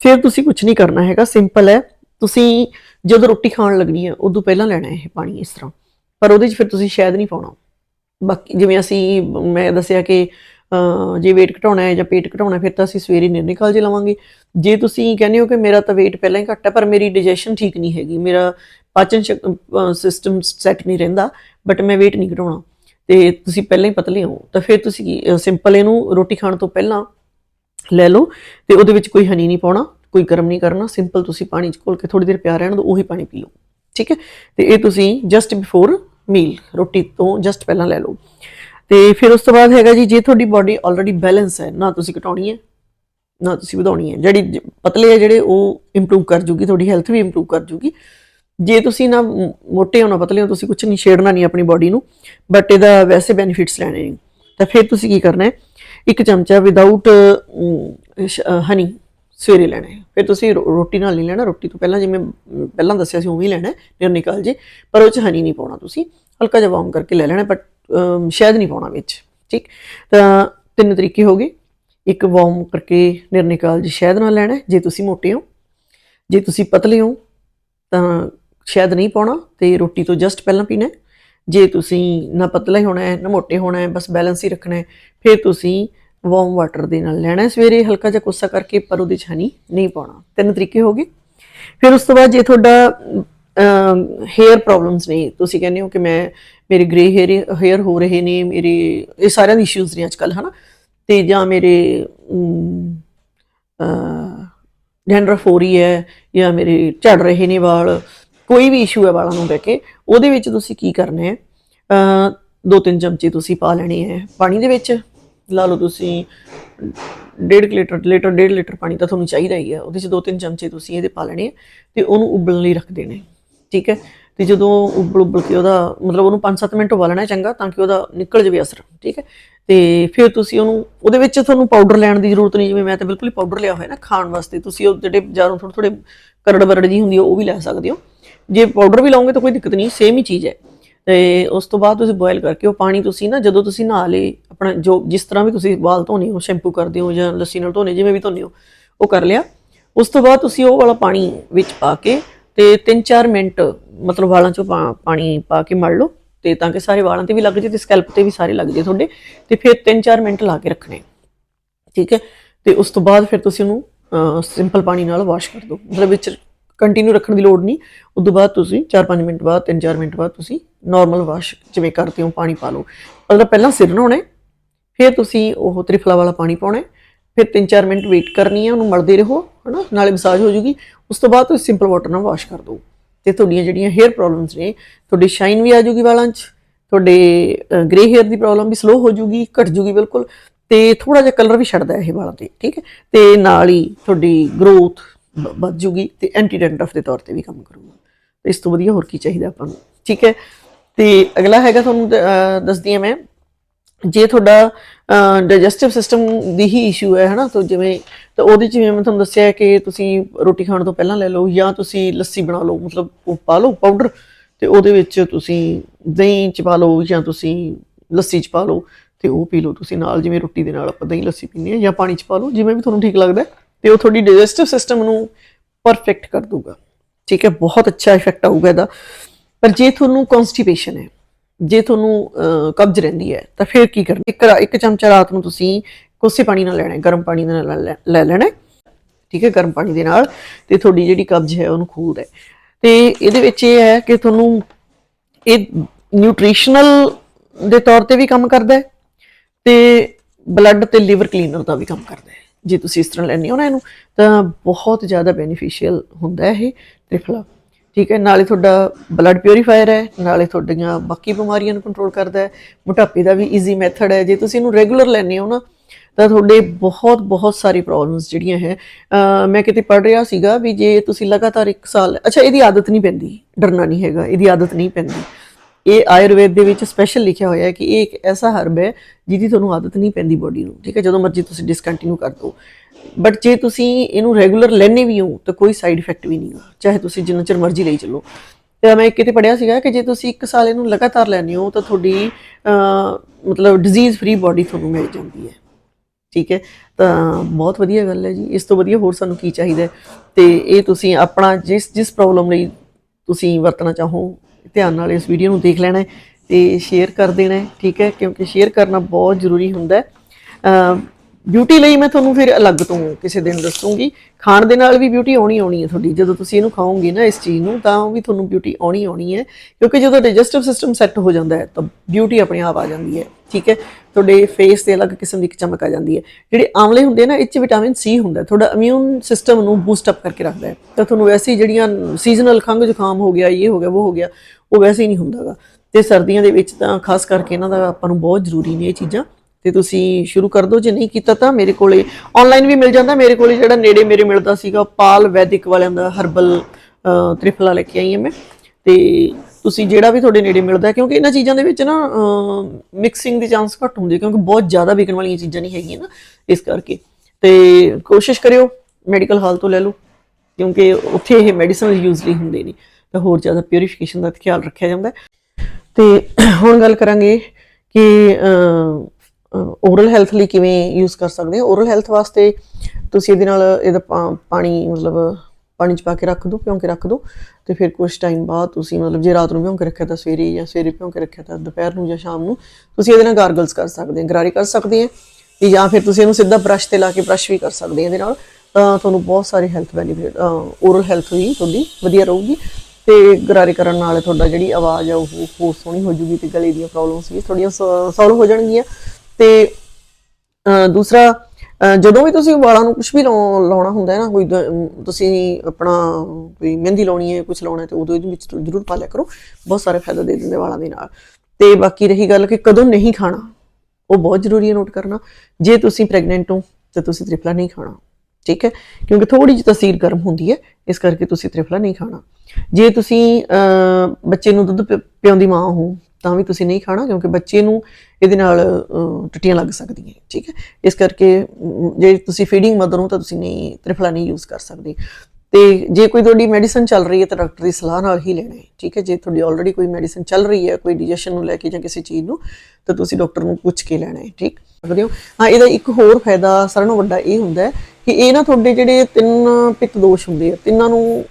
ਫਿਰ ਤੁਸੀਂ ਕੁਝ ਨਹੀਂ ਕਰਨਾ ਹੈਗਾ ਸਿੰਪਲ ਹੈ। ਤੁਸੀਂ ਜਦੋਂ ਰੋਟੀ ਖਾਣ ਲੱਗਣੀ ਹੈ ਉਦੋਂ ਪਹਿਲਾਂ ਲੈਣਾ ਹੈ ਇਹ ਪਾਣੀ ਇਸ ਤਰ੍ਹਾਂ ਪਰ ਉਹਦੇ 'ਚ ਫਿਰ ਤੁਸੀਂ ਸ਼ਾਇਦ ਨਹੀਂ ਪਾਉਣਾ। ਬਾਕੀ ਜਿਵੇਂ ਅਸੀਂ ਮੈਂ ਦੱਸਿਆ ਕਿ ਜੇ weight ਘਟਾਉਣਾ ਹੈ ਜਾਂ ਪੇਟ ਘਟਾਉਣਾ ਫਿਰ ਤਾਂ ਅਸੀਂ ਸਵੇਰੇ ਨਿਰਣੇ ਕਾਲਜ ਲਵਾਂਗੇ। ਜੇ ਤੁਸੀਂ ਕਹਿੰਦੇ ਹੋ ਕਿ ਮੇਰਾ ਤਾਂ weight ਪਹਿਲਾਂ ਹੀ ਘੱਟ ਹੈ, ਪਰ ਮੇਰੀ ਡਾਈਜੈਸ਼ਨ ਠੀਕ ਨਹੀਂ ਹੈਗੀ, ਮੇਰਾ ਪਾਚਨ ਸਿਸਟਮ ਸੈੱਟ ਨਹੀਂ ਰਹਿੰਦਾ ਬਟ ਮੈਂ weight ਨਹੀਂ ਘਟਾਉਣਾ। ਤੇ ਤੁਸੀਂ ਪਹਿਲਾਂ ਹੀ ਪਤਲੇ ਹੋ, ਤਾਂ ਫਿਰ ਤੁਸੀਂ ਸਿੰਪਲ ਇਹਨੂੰ ਰੋਟੀ ਖਾਣ ਤੋਂ ਪਹਿਲਾਂ ਲੈ ਲਓ ਤੇ ਉਹਦੇ ਵਿੱਚ ਕੋਈ ਹਨੀ ਨਹੀਂ ਪਾਉਣਾ, ਕੋਈ ਗਰਮ ਨਹੀਂ ਕਰਨਾ ਸਿੰਪਲ ਤੁਸੀਂ ਪਾਣੀ ਚ ਘੋਲ ਕੇ ਥੋੜੀ ਦੇਰ ਪਿਆ ਰਹਿਣ ਦਿਓ, ਉਹੀ ਪਾਣੀ ਪੀ ਲਓ, ਠੀਕ ਹੈ? ਤੇ ਇਹ ਤੁਸੀਂ ਜਸਟ ਬਿਫੋਰ ਮੀਲ ਰੋਟੀ ਤੋਂ ਜਸਟ ਪਹਿਲਾਂ ਲੈ ਲਓ। ਤੇ ਫਿਰ ਉਸ ਤੋਂ ਬਾਅਦ ਹੈਗਾ ਜੀ, ਜੇ ਤੁਹਾਡੀ ਬਾਡੀ ਆਲਰੇਡੀ ਬੈਲੈਂਸ ਹੈ, ਨਾ ਤੁਸੀਂ ਘਟਾਉਣੀ ਹੈ, ਨਾ ਤੁਸੀਂ ਵਧਾਉਣੀ ਹੈ, ਜਿਹੜੀ ਜ- ਪਤਲੇ ਹੈ ਜਿਹੜੇ ਉਹ ਇੰਪਰੂਵ ਕਰ ਜੂਗੀ, ਤੁਹਾਡੀ ਹੈਲਥ ਵੀ ਇੰਪਰੂਵ ਕਰ ਜੂਗੀ। ਜੇ ਤੁਸੀਂ ਨਾ ਮੋਟੇ ਹੋ, ਨਾ ਪਤਲੇ ਹੋ, ਤੁਸੀਂ ਕੁਝ ਨਹੀਂ ਛੇੜਨਾ ਨਹੀਂ ਆਪਣੀ ਬਾਡੀ ਨੂੰ ਬਟ ਇਹਦਾ ਵੈਸੇ ਬੈਨੀਫਿਟਸ ਲੈਣੇ ਨੇ। ਤਾਂ ਫਿਰ ਤੁਸੀਂ ਕੀ ਕਰਨਾ ਹੈ, ਇੱਕ ਚਮਚਾ ਵਿਦਆਊਟ ਹਨੀ ਸਵੇਰੇ ਲੈਣਾ ਹੈ। ਫਿਰ ਤੁਸੀਂ ਰੋ- ਰੋਟੀ ਨਾਲ ਨਹੀਂ ਲੈਣਾ, ਰੋਟੀ ਤੋਂ ਪਹਿਲਾਂ ਜਿਵੇਂ ਪਹਿਲਾਂ ਦੱਸਿਆ ਸੀ ਉਵੇਂ ਹੀ ਲੈਣਾ ਹੈ ਨਿਰ ਨਿਕਾਲ ਜੇ, ਪਰ ਉਹ ਚ ਹਨੀ ਨਹੀਂ ਪਾਉਣਾ ਤੁਸੀਂ, ਹਲਕਾ ਜਿਹਾ ਵਾਰਮ ਕਰਕੇ ਲੈ ਲੈਣਾ ਬਟ ਸ਼ਾਇਦ ਨਹੀਂ ਪਾਉਣਾ ਵਿੱਚ, ਠੀਕ? ਤਾਂ ਤਿੰਨ ਤਰੀਕੇ ਹੋ ਗਏ। ਇੱਕ ਵਾਰਮ ਕਰਕੇ ਨਿਰ ਨਿਕਾਲ ਜੇ ਸ਼ਾਇਦ ਨਾਲ ਲੈਣਾ ਜੇ ਤੁਸੀਂ ਮੋਟੇ ਹੋ। ਜੇ ਤੁਸੀਂ ਪਤਲੇ ਹੋ, ਤਾਂ ਸ਼ਾਇਦ ਨਹੀਂ ਪਾਉਣਾ ਤੇ ਰੋਟੀ ਤੋਂ ਜਸਟ ਪਹਿਲਾਂ ਪੀਣਾ ਜੇ ਤੁਸੀਂ ਨਾ ਪਤਲਾ ਹੀ ਹੋਣਾ ਹੈ, ਨਾ ਮੋਟੇ ਹੋਣਾ ਹੈ, ਬਸ ਬੈਲੈਂਸ ਹੀ ਰੱਖਣਾ ਹੈ, ਫਿਰ ਤੁਸੀਂ ਵਾਰਮ ਵਾਟਰ ਦੇ ਨਾਲ ਲੈਣਾ ਸਵੇਰੇ ਹਲਕਾ ਜਿਹਾ ਕੋਸਾ ਕਰਕੇ, ਪਰ ਉਹਦੇ ਚ ਹਨੀ ਨਹੀਂ ਪਾਉਣਾ। ਤਿੰਨ ਤਰੀਕੇ ਹੋ ਗਏ। ਫਿਰ ਉਸ ਤੋਂ ਬਾਅਦ ਜੇ ਤੁਹਾਡਾ ਹੇਅਰ ਪ੍ਰੋਬਲਮਸ ਨੇ। ਤੁਸੀਂ ਕਹਿੰਦੇ ਹੋ ਕਿ ਮੈਂ ਮੇਰੇ ਗ੍ਰੇ ਹੇਅਰ ਹੇਅਰ ਹੋ ਰਹੇ ਨੇ ਮੇਰੇ ਇਹ ਸਾਰਿਆਂ ਦੇ ਇਸ਼ੂਜ਼ ਨੇ ਅੱਜਕੱਲ ਹਨਾ? ਤੇ ਜਾਂ ਮੇਰੇ ਅਮ, ਡੈਂਡਰਫ ਹੋ ਰਹੀ ਹੈ ਜਾਂ ਮੇਰੇ ਝੜ ਰਹੇ ਨੇ ਵਾਲ ਕੋਈ ਵੀ ਇਸ਼ੂ ਹੈ ਵਾਲਾਂ ਨੂੰ ਲੈ ਕੇ ਉਹਦੇ ਵਿੱਚ ਤੁਸੀਂ ਕੀ ਕਰਨਾ ਹੈ? ਦੋ ਤਿੰਨ ਚਮਚੇ ਤੁਸੀਂ ਪਾ ਲੈਣੇ ਹੈ ਪਾਣੀ ਦੇ ਵਿੱਚ। ਲਾ ਲਓ ਤੁਸੀਂ ਡੇਢ ਕੁ ਲੀਟਰ ਲੀਟਰ ਡੇਢ ਲੀਟਰ ਪਾਣੀ ਤਾਂ ਤੁਹਾਨੂੰ ਚਾਹੀਦਾ ਹੀ ਹੈ। ਉਹਦੇ 'ਚ ਦੋ ਤਿੰਨ ਚਮਚੇ ਤੁਸੀਂ ਇਹਦੇ ਪਾ ਲੈਣੇ ਹੈ ਤੇ ਉਹਨੂੰ ਉਬਲਣ ਲਈ ਰੱਖ ਦੇਣੇ ਠੀਕ ਹੈ? ਤੇ ਜਦੋਂ ਉਬਲ ਉਬਲ ਕੇ ਉਹਦਾ ਮਤਲਬ ਉਹਨੂੰ 5-7 ਮਿੰਟ ਉਬਾਲਣਾ ਚੰਗਾ, ਤਾਂ ਕਿ ਉਹਦਾ ਨਿਕਲ ਜਾਵੇ ਅਸਰ, ਠੀਕ ਹੈ? ਤੇ ਫਿਰ ਤੁਸੀਂ ਉਹਨੂੰ, ਉਹਦੇ ਵਿੱਚ ਤੁਹਾਨੂੰ ਪਾਊਡਰ ਲੈਣ ਦੀ ਜ਼ਰੂਰਤ ਨਹੀਂ, ਜਿਵੇਂ ਮੈਂ ਤਾਂ ਬਿਲਕੁਲ ਹੀ ਪਾਊਡਰ ਲਿਆ ਹੋਇਆ ਨਾ ਖਾਣ ਵਾਸਤੇ, ਤੁਸੀਂ ਉਹ ਜਿਹੜੇ ਬਾਜ਼ਾਰੋਂ ਥੋੜੇ ਥੋੜੇ ਕਰੜ ਬਰੜ ਜੀ ਹੁੰਦੀ ਆ ਉਹ ਵੀ ਲੈ ਸਕਦੇ ਹੋ। ਜੇ ਪਾਊਡਰ ਵੀ ਲਾਉਂਗੇ ਤਾਂ ਕੋਈ ਦਿੱਕਤ ਨਹੀਂ ਸੇਮ ਹੀ ਚੀਜ਼ ਹੈ। ਤੇ ਉਸ ਤੋਂ ਬਾਅਦ ਤੁਸੀਂ ਬੋਇਲ ਕਰਕੇ ਉਹ ਪਾਣੀ ਤੁਸੀਂ ਨਾ, ਜਦੋਂ ਤੁਸੀਂ ਨਹਾ ਲੇ ਆਪਣਾ ਜੋ ਜਿਸ ਤਰ੍ਹਾਂ ਵੀ ਤੁਸੀਂ ਵਾਲ ਧੋਨੇ ਹੋ ਸ਼ੈਂਪੂ ਕਰਦੇ ਹੋ ਜਾਂ ਲੱਸੀ ਨਾਲ ਧੋਨੇ, ਜਿਵੇਂ ਵੀ ਧੋਨੇ ਹੋ, ਉਹ ਕਰ ਲਿਆ। ਉਸ ਤੋਂ ਬਾਅਦ ਤੁਸੀਂ ਉਹ ਵਾਲਾ ਪਾਣੀ ਵਿੱਚ ਪਾ ਕੇ ਤੇ 3-4 ਮਿੰਟ ਮਤਲਬ ਵਾਲਾਂ 'ਚੋਂ ਪਾ- ਪਾਣੀ ਪਾ ਕੇ ਮਲ ਲਓ ਤੇ ਤਾਂ ਕਿ ਸਾਰੇ ਵਾਲਾਂ ਤੇ ਵੀ ਲੱਗ ਜੇ ਤੇ ਸਕੈਲਪ ਤੇ ਵੀ ਸਾਰੇ ਲੱਗ ਜੇ ਤੁਹਾਡੇ ਤੇ ਫਿਰ 3-4 ਮਿੰਟ ਲਾ ਕੇ ਰੱਖਣੇ। ਠੀਕ ਹੈ? ਤੇ ਉਸ ਤੋਂ ਬਾਅਦ ਫਿਰ ਤੁਸੀਂ ਉਹਨੂੰ ਸਿੰਪਲ ਪਾਣੀ ਨਾਲ ਵਾਸ਼ ਕਰ ਦਿਓ। ਮਤਲਬ ਵਿੱਚ ਕੰਟੀਨਿਊ ਰੱਖਣ ਦੀ ਲੋੜ ਨਹੀਂ। ਉਸ ਤੋਂ ਬਾਅਦ ਤੁਸੀਂ 4-5 ਮਿੰਟ ਬਾਅਦ 3-4 ਮਿੰਟ ਬਾਅਦ ਤੁਸੀਂ ਨਾਰਮਲ ਵਾਸ਼ ਜਿਵੇਂ ਕਰਦੇ ਹੋ, ਪਾਣੀ ਪਾ ਲਓ। ਮਤਲਬ ਪਹਿਲਾਂ ਸਿਰ ਨਹਾਉਣਾ ਫਿਰ ਤੁਸੀਂ ਉਹ ਤ੍ਰਿਫਲਾ ਵਾਲਾ ਪਾਣੀ ਪਾਉਣਾ ਫਿਰ 3-4 ਮਿੰਟ ਵੇਟ ਕਰਨੀ ਹੈ, ਉਹਨੂੰ ਮਲਦੇ ਰਹੋ। ਹਨਾ? ਨਾਲੇ ਮਸਾਜ ਹੋ ਜੂਗੀ। ਉਸ ਤੋਂ ਬਾਅਦ ਤੁਸੀਂ ਸਿੰਪਲ ਵਾਟਰ ਨਾਲ ਵਾਸ਼ ਕਰ ਦਿਓ। ਤੇ ਤੁਹਾਡੀਆਂ ਜਿਹੜੀਆਂ ਹੇਅਰ ਪ੍ਰੋਬਲਮਸ ਨੇ, ਤੁਹਾਡੀ ਸ਼ਾਈਨ ਵੀ ਆ ਜੂਗੀ ਵਾਲਾਂ 'ਚ, ਤੁਹਾਡੇ ਗ੍ਰੇ ਹੇਅਰ ਦੀ ਪ੍ਰੋਬਲਮ ਵੀ ਸਲੋ ਹੋ ਜੂਗੀ, ਘਟ ਜੂਗੀ ਬਿਲਕੁਲ। ਤੇ ਥੋੜਾ ਜਿਹਾ ਕਲਰ ਵੀ ਛੱਡਦਾ ਇਹ ਵਾਲਾਂ ਤੇ, ਠੀਕ ਹੈ? ਤੇ ਨਾਲ ਹੀ ਤੁਹਾਡੀ ਗਰੋਥ ਵੱਧ ਜੂਗੀ ਤੇ ਐਂਟੀ ਡੈਂਡਰਫ ਦੇ ਤੌਰ ਤੇ ਵੀ ਕੰਮ ਕਰੂਗਾ। ਇਸ ਤੋਂ ਵਧੀਆ ਹੋਰ ਕੀ ਚਾਹੀਦਾ ਆਪਾਂ ਨੂੰ, ਠੀਕ ਹੈ? ਤੇ ਅਗਲਾ ਹੈਗਾ ਤੁਹਾਨੂੰ ਦੱਸਦੀ ਹਾਂ ਮੈਂ। ਜੇ ਤੁਹਾਡਾ ਡਾਈਜੈਸਟਿਵ ਸਿਸਟਮ ਦੀ ਹੀ ਇਸ਼ੂ ਹੈ ਹਨਾ? ਤਾਂ ਜਿਵੇਂ ਤਾਂ ਉਹਦੇ ਚ ਜਿਵੇਂ ਮੈਂ ਤੁਹਾਨੂੰ ਦੱਸਿਆ ਕਿ ਤੁਸੀਂ ਰੋਟੀ ਖਾਣ ਤੋਂ ਪਹਿਲਾਂ ਲੈ ਲਓ ਜਾਂ ਤੁਸੀਂ ਲੱਸੀ ਬਣਾ ਲਓ ਮਤਲਬ ਉਹ ਪਾ ਲਓ ਪਾਊਡਰ ਤੇ ਉਹਦੇ ਵਿੱਚ ਤੁਸੀਂ ਦਹੀਂ ਚ ਪਾ ਲਓ ਜਾਂ ਤੁਸੀਂ ਲੱਸੀ ਚ ਪਾ ਲਓ ਤੇ ਉਹ ਪੀ ਲਓ। ਤੁਸੀਂ ਨਾਲ ਜਿਵੇਂ ਰੋਟੀ ਦੇ ਨਾਲ ਆਪਾਂ ਦਹੀਂ ਲੱਸੀ ਪੀਂਦੇ ਹਾਂ ਜਾਂ ਪਾਣੀ ਚ ਪਾ ਲਓ ਜਿਵੇਂ ਵੀ ਤੁਹਾਨੂੰ ਠੀਕ ਲੱਗਦਾ ਹੈ, ਤੇ ਉਹ ਤੁਹਾਡੀ ਡਾਈਜੈਸਟਿਵ ਸਿਸਟਮ ਨੂੰ ਪਰਫੈਕਟ ਕਰ ਦੂਗਾ ਠੀਕ ਹੈ? ਬਹੁਤ ਅੱਛਾ ਇਫੈਕਟ ਆਊਗਾ ਇਹਦਾ। ਪਰ ਜੇ ਤੁਹਾਨੂੰ ਕਨਸਟੀਪੇਸ਼ਨ ਹੈ ਜੇ ਤੁਹਾਨੂੰ ਕਬਜ਼ ਰਹਿੰਦੀ ਹੈ, ਤਾਂ ਫਿਰ ਕੀ ਕਰਨਾ? ਇੱਕ ਇੱਕ ਚਮਚਾ ਰਾਤ ਨੂੰ ਤੁਸੀਂ ਕੋਸੇ ਪਾਣੀ ਨਾਲ ਲੈਣਾ ਹੈ, ਗਰਮ ਪਾਣੀ ਦੇ ਨਾਲ ਲੈ- ਲੈ ਲੈਣਾ ਠੀਕ ਹੈ, ਗਰਮ ਪਾਣੀ ਦੇ ਨਾਲ, ਤੇ ਤੁਹਾਡੀ ਜਿਹੜੀ ਕਬਜ਼ ਹੈ, ਉਹਨੂੰ ਖੂਲਦਾ ਹੈ। ਤੇ ਇਹਦੇ ਵਿੱਚ ਇਹ ਹੈ ਕਿ ਤੁਹਾਨੂੰ ਇਹ ਨਿਊਟ੍ਰੀਸ਼ਨਲ ਦੇ ਤੌਰ ਤੇ ਵੀ ਕੰਮ ਕਰਦਾ ਹੈ, ਤੇ ਬਲੱਡ ਤੇ ਲਿਵਰ ਕਲੀਨਰ ਦਾ ਵੀ ਕੰਮ ਕਰਦਾ ਹੈ। ਜੇ ਤੁਸੀਂ ਇਸ ਤਰ੍ਹਾਂ ਲੈਂਦੇ ਹੋ ਨਾ ਇਹਨੂੰ, ਤਾਂ ਬਹੁਤ ਜ਼ਿਆਦਾ ਬੈਨੀਫੀਸ਼ੀਅਲ ਹੁੰਦਾ ਹੈ ਇਹ ਤ੍ਰਿਫਲਾ ਠੀਕ ਹੈ, ਨਾਲੇ ਤੁਹਾਡਾ ਬਲੱਡ ਪਿਉਰੀਫਾਇਰ ਹੈ, ਨਾਲੇ ਤੁਹਾਡੀਆਂ ਬਾਕੀ ਬਿਮਾਰੀਆਂ ਨੂੰ ਕੰਟਰੋਲ ਕਰਦਾ ਹੈ, ਮੋਟਾਪੇ ਦਾ ਵੀ ਈਜ਼ੀ ਮੈਥਡ ਹੈ। ਜੇ ਤੁਸੀਂ ਇਹਨੂੰ ਰੈਗੂਲਰ ਲੈਂਦੇ ਹੋ ਨਾ, ਤਾਂ ਤੁਹਾਡੇ ਬਹੁਤ ਬਹੁਤ ਸਾਰੀ ਪ੍ਰੋਬਲਮਸ ਜਿਹੜੀਆਂ ਹੈ ਮੈਂ ਕਿਤੇ ਪੜ੍ਹ ਰਿਹਾ ਸੀਗਾ ਵੀ ਜੇ ਤੁਸੀਂ ਲਗਾਤਾਰ 1 ਸਾਲ, ਅੱਛਾ, ਇਹਦੀ ਆਦਤ ਨਹੀਂ ਪੈਂਦੀ, ਡਰਨਾ ਨਹੀਂ ਹੈਗਾ, ਇਹਦੀ ਆਦਤ ਨਹੀਂ ਪੈਂਦੀ। ਇਹ ਆਯੁਰਵੇਦ ਦੇ ਵਿੱਚ ਸਪੈਸ਼ਲ ਲਿਖਿਆ ਹੋਇਆ ਹੈ ਕਿ ਇਹ ਇੱਕ ਐਸਾ ਹਰਬ ਹੈ ਜਿਹਦੀ ਤੁਹਾਨੂੰ ਆਦਤ ਨਹੀਂ ਪੈਂਦੀ ਬੋਡੀ ਨੂੰ, ਠੀਕ ਹੈ? ਜਦੋਂ ਮਰਜ਼ੀ ਤੁਸੀਂ ਡਿਸਕੰਟੀਨਿਊ ਕਰ ਦਿਓ। ਬਟ ਜੇ ਤੁਸੀਂ ਇਹਨੂੰ ਰੈਗੂਲਰ ਲੈਣੇ ਵੀ ਹੋ, ਤਾਂ ਕੋਈ ਸਾਈਡ ਇਫੈਕਟ ਵੀ ਨਹੀਂਗਾ ਚਾਹੇ ਤੁਸੀਂ ਜਿੰਨਾ ਚਿਰ ਮਰਜ਼ੀ ਲਈ ਚੱਲੋ। ਤੇ ਮੈਂ ਕਿਤੇ ਪੜਿਆ ਸੀਗਾ ਕਿ ਜੇ ਤੁਸੀਂ 1 ਸਾਲ ਇਹਨੂੰ ਲਗਾਤਾਰ ਲੈਂਦੇ ਹੋ, ਤਾਂ ਤੁਹਾਡੀ ਮਤਲਬ ਡਿਜ਼ੀਜ਼ ਫ੍ਰੀ ਬੋਡੀ ਤੁਹਾਨੂੰ ਮਿਲ ਜਾਂਦੀ ਹੈ। ਠੀਕ ਹੈ? ਤਾਂ ਬਹੁਤ ਵਧੀਆ ਗੱਲ ਹੈ ਜੀ। ਇਸ ਤੋਂ ਵਧੀਆ ਹੋਰ ਸਾਨੂੰ ਕੀ ਚਾਹੀਦਾ ਹੈ? ਤੇ ਇਹ ਤੁਸੀਂ ਆਪਣਾ ਜਿਸ ਜਿਸ ਪ੍ਰੋਬਲਮ ਲਈ ਤੁਸੀਂ ਵਰਤਣਾ ਚਾਹੋ ਧਿਆਨ ਨਾਲ ਇਸ ਵੀਡੀਓ ਨੂੰ ਦੇਖ ਲੈਣਾ ਹੈ ਤੇ ਸ਼ੇਅਰ ਕਰ ਦੇਣਾ ਹੈ, ਠੀਕ ਹੈ? ਕਿਉਂਕਿ ਸ਼ੇਅਰ ਕਰਨਾ ਬਹੁਤ ਜ਼ਰੂਰੀ ਹੁੰਦਾ ਹੈ। ਬਿਊਟੀ ਲਈ ਮੈਂ ਤੁਹਾਨੂੰ ਫਿਰ ਅਲੱਗ ਤੋਂ ਕਿਸੇ ਦਿਨ ਦੱਸੂਗੀ। ਖਾਣ ਦੇ ਨਾਲ ਵੀ ਬਿਊਟੀ ਆਉਣੀ ਆਉਣੀ ਹੈ ਤੁਹਾਡੀ। ਜਦੋਂ ਤੁਸੀਂ ਇਹਨੂੰ ਖਾਓਗੇ ਨਾ ਇਸ ਚੀਜ਼ ਨੂੰ, ਤਾਂ ਵੀ ਤੁਹਾਨੂੰ ਬਿਊਟੀ ਆਉਣੀ ਆਉਣੀ ਹੈ। ਕਿਉਂਕਿ ਜਦੋਂ ਡਾਈਜੈਸਟਿਵ ਸਿਸਟਮ ਸੈੱਟ ਹੋ ਜਾਂਦਾ ਹੈ, ਤਾਂ ਬਿਊਟੀ ਆਪਣੇ ਆਪ ਆ ਜਾਂਦੀ ਹੈ। ਠੀਕ ਹੈ? ਤੁਹਾਡੇ ਫੇਸ ਤੇ ਅਲੱਗ ਕਿਸਮ ਦੀ ਇੱਕ ਚਮਕ ਆ ਜਾਂਦੀ ਹੈ। ਜਿਹੜੇ ਆਮਲੇ ਹੁੰਦੇ ਨਾ, ਇਹ 'ਚ ਵਿਟਾਮਿਨ ਸੀ ਹੁੰਦਾ ਤੁਹਾਡਾ ਇਮਿਊਨ ਸਿਸਟਮ ਨੂੰ ਬੂਸਟ ਅਪ ਕਰਕੇ ਰੱਖਦਾ ਹੈ। ਤਾਂ ਤੁਹਾਨੂੰ ਵੈਸੇ ਹੀ ਜਿਹੜੀਆਂ ਸੀਜ਼ਨਲ ਖੰਘ ਜ਼ੁਕਾਮ ਹੋ ਗਿਆ, ਇਹ ਹੋ ਗਿਆ, ਉਹ ਹੋ ਗਿਆ, ਉਹ ਵੈਸੇ ਹੀ ਨਹੀਂ ਹੁੰਦਾਗਾ ਤੇ ਸਰਦੀਆਂ ਦੇ ਵਿੱਚ ਤਾਂ ਖਾਸ ਕਰਕੇ ਇਹਨਾਂ ਦਾ ਆਪਾਂ ਨੂੰ ਬਹੁਤ ਜ਼ਰੂਰੀ ਨੇ ਇਹ ਚੀਜ਼ਾਂ। ਤੇ ਤੁਸੀਂ ਸ਼ੁਰੂ ਕਰ ਦਿਓ। ਜੇ ਨਹੀਂ ਕੀਤਾ ਤਾਂ ਮੇਰੇ ਕੋਲੇ ਆਨਲਾਈਨ ਵੀ ਮਿਲ ਜਾਂਦਾ। ਮੇਰੇ ਕੋਲੇ ਜਿਹੜਾ ਨੇੜੇ ਮੇਰੇ ਮਿਲਦਾ ਸੀਗਾ, ਪਾਲ ਵੈਦਿਕ ਵਾਲਿਆਂ ਦਾ ਹਰਬਲ ਤ੍ਰਿਫਲਾ ਲੈ ਕੇ ਆਈ ਹਾਂ ਮੈਂ। ਤੇ ਤੁਸੀਂ ਜਿਹੜਾ ਵੀ ਤੁਹਾਡੇ ਨੇੜੇ ਮਿਲਦਾ ਕਿਉਂਕਿ ਇਹਨਾਂ ਚੀਜ਼ਾਂ ਦੇ ਵਿੱਚ ਨਾ ਮਿਕਸਿੰਗ ਦੇ ਚਾਂਸ ਘੱਟ ਹੁੰਦੇ ਕਿਉਂਕਿ ਬਹੁਤ ਜ਼ਿਆਦਾ ਵਿਕਣ ਵਾਲੀਆਂ ਚੀਜ਼ਾਂ ਨਹੀਂ ਹੈਗੀਆਂ ਨਾ, ਇਸ ਕਰਕੇ। ਤੇ ਕੋਸ਼ਿਸ਼ ਕਰਿਓ ਮੈਡੀਕਲ ਹਾਲ ਤੋਂ ਲੈ ਲਓ, ਕਿਉਂਕਿ ਉੱਥੇ ਇਹ ਮੈਡੀਸਨ ਯੂਜ਼ਲੀ ਹੁੰਦੇ ਨੇ। ਤਾਂ ਹੋਰ ਜ਼ਿਆਦਾ ਪਿਉਰੀਫਿਕੇਸ਼ਨ ਦਾ ਖਿਆਲ ਰੱਖਿਆ ਜਾਂਦਾ ਹੈ। ਤੇ ਹੁਣ ਗੱਲ ਕਰਾਂਗੇ ਕਿ ਓਰਲ ਹੈਲਥ ਲਈ ਕਿਵੇਂ ਯੂਜ਼ ਕਰ ਸਕਦੇ ਹੋ। ਓਰਲ ਹੈਲਥ ਵਾਸਤੇ ਤੁਸੀਂ ਇਹਦੇ ਨਾਲ, ਇਹਦਾ ਪਾਣੀ ਮਤਲਬ ਪਾਣੀ ਚ ਪਾ ਕੇ ਰੱਖ ਦਿਓ ਭਿਉਂ ਕੇ ਰੱਖ ਦਿਓ ਤੇ ਫਿਰ ਕੁਝ ਟਾਈਮ ਬਾਅਦ ਤੁਸੀਂ ਮਤਲਬ ਜੇ ਰਾਤ ਨੂੰ ਭਿਉਂ ਕੇ ਰੱਖਿਆ ਤਾਂ ਸਵੇਰੇ ਜਾਂ ਸਵੇਰੇ ਭਿਉਂ ਕੇ ਰੱਖਿਆ ਤਾਂ ਦੁਪਹਿਰ ਨੂੰ ਜਾਂ ਸ਼ਾਮ ਨੂੰ ਤੁਸੀਂ ਇਹਦੇ ਨਾਲ ਗਾਰਗਲਸ ਕਰ ਸਕਦੇ ਹੋ ਗਰਾਰੇ ਕਰ ਸਕਦੇ ਆ ਤੇ ਜਾਂ ਫਿਰ ਤੁਸੀਂ ਇਹਨੂੰ ਸਿੱਧਾ ਬ੍ਰਸ਼ ਤੇ ਲਾ ਕੇ ਬ੍ਰਸ਼ ਵੀ ਕਰ ਸਕਦੇ ਆ ਇਹਦੇ ਨਾਲ, ਤਾਂ ਤੁਹਾਨੂੰ ਬਹੁਤ ਸਾਰੇ ਹੈਲਥ ਬੈਨੀਫਿਟ ਓਰਲ ਹੈਲਥ ਵੀ ਤੁਹਾਡੀ ਵਧੀਆ ਰਹੂਗੀ ਤੇ ਗਰਾਰੇ ਕਰਨ ਨਾਲ ਤੁਹਾਡਾ ਜਿਹੜੀ ਆਵਾਜ਼ ਆ ਉਹ ਹੋਰ ਸੋਹਣੀ ਹੋ ਜੂਗੀ ਤੇ ਗਲੇ ਦੀਆਂ ਪ੍ਰੋਬਲਮਸ ਵੀ ਥੋੜੀਆਂ ਸੋਲਵ ਹੋ ਜਾਣਗੀਆਂ ਤੇ ਦੂਸਰਾ ਜਦੋਂ ਵੀ ਤੁਸੀਂ ਵਾਲਾਂ ਨੂੰ ਕੁਝ ਵੀ ਲਾਉ- ਲਾਉਣਾ ਹੁੰਦਾ ਹੈ ਨਾ, ਕੋਈ ਤੁਸੀਂ ਆਪਣਾ ਕੋਈ ਮਹਿੰਦੀ ਲਾਉਣੀ ਹੈ ਕੁਝ ਲਾਉਣਾ ਹੈ, ਤੇ ਉਦੋਂ ਇਹਦੇ ਵਿੱਚ ਜ਼ਰੂਰ ਪਾ ਲਿਆ ਕਰੋ। ਬਹੁਤ ਸਾਰੇ ਫਾਇਦਾ ਦੇ ਦਿੰਦੇ ਵਾਲਾਂ ਦੇ ਨਾਲ। ਤੇ ਬਾਕੀ ਰਹੀ ਗੱਲ ਕਿ ਕਦੋਂ ਨਹੀਂ ਖਾਣਾ, ਉਹ ਬਹੁਤ ਜ਼ਰੂਰੀ ਹੈ ਨੋਟ ਕਰਨਾ। ਜੇ ਤੁਸੀਂ ਪ੍ਰੈਗਨੈਂਟ ਹੋ, ਤੇ ਤੁਸੀਂ ਤ੍ਰਿਫਲਾ ਨਹੀਂ ਖਾਣਾ, ਠੀਕ ਹੈ? ਕਿਉਂਕਿ ਥੋੜੀ ਜਿਹੀ ਤਸੀਰ ਗਰਮ ਹੁੰਦੀ ਹੈ, ਇਸ ਕਰਕੇ ਤੁਸੀਂ ਤ੍ਰਿਫਲਾ ਨਹੀਂ ਖਾਣਾ। ਜੇ ਤੁਸੀਂ ਬੱਚੇ ਨੂੰ ਦੁੱਧ ਪਿ- ਪਿਆਉਂਦੀ ਮਾਂ ਹੋ ਤਾਂ ਵੀ ਤੁਸੀਂ ਨਹੀਂ ਖਾਣਾ ਕਿਉਂਕਿ ਬੱਚੇ ਨੂੰ ਇਹਦੇ ਨਾਲ ਅਹ, ਲੱਗ ਸਕਦੀਆਂ ਠੀਕ ਹੈ? ਇਸ ਕਰਕੇ ਜੇ ਤੁਸੀਂ ਫੀਡਿੰਗ ਮਦਰ ਹੋ ਤਾਂ ਤੁਸੀਂ ਨਹੀਂ ਤ੍ਰਿਫਲਾ ਨਹੀਂ ਯੂਜ਼ ਕਰ ਸਕਦੇ। ਤੇ ਜੇ ਕੋਈ ਤੁਹਾਡੀ ਮੈਡੀਸਨ ਚੱਲ ਰਹੀ ਹੈ ਤਾਂ ਡਾਕਟਰ ਦੀ ਸਲਾਹ ਨਾਲ ਹੀ ਲੈਣਾ ਹੈ ਠੀਕ ਹੈ? ਜੇ ਤੁਹਾਡੀ ਆਲਰੇਡੀ ਕੋਈ ਮੈਡੀਸਨ ਚੱਲ ਰਹੀ ਹੈ ਕੋਈ ਡਿਜੈਸ਼ਨ ਨੂੰ ਲੈ ਕੇ ਜਾਂ ਕਿਸੇ ਚੀਜ਼ ਨੂੰ ਤਾਂ ਤੁਸੀਂ ਡਾਕਟਰ ਨੂੰ ਪੁੱਛ ਕੇ ਲੈਣਾ ਹੈ ਠੀਕ? ਸਕਦੇ ਹੋ? ਹਾਂ ਇਹਦਾ ਇੱਕ ਹੋਰ ਫਾਇਦਾ ਸਾਰਿਆਂ ਨਾਲੋਂ ਵੱਡਾ ਇਹ ਹੁੰਦਾ ਹੈ ਕਿ ਇਹ ਨਾ ਤੁਹਾਡੇ ਜਿਹੜੇ ਤਿੰਨ ਪਿੱਤ ਦੋਸ਼ ਹੁੰਦੇ ਆ ਤਿੰਨਾਂ ਨੂੰ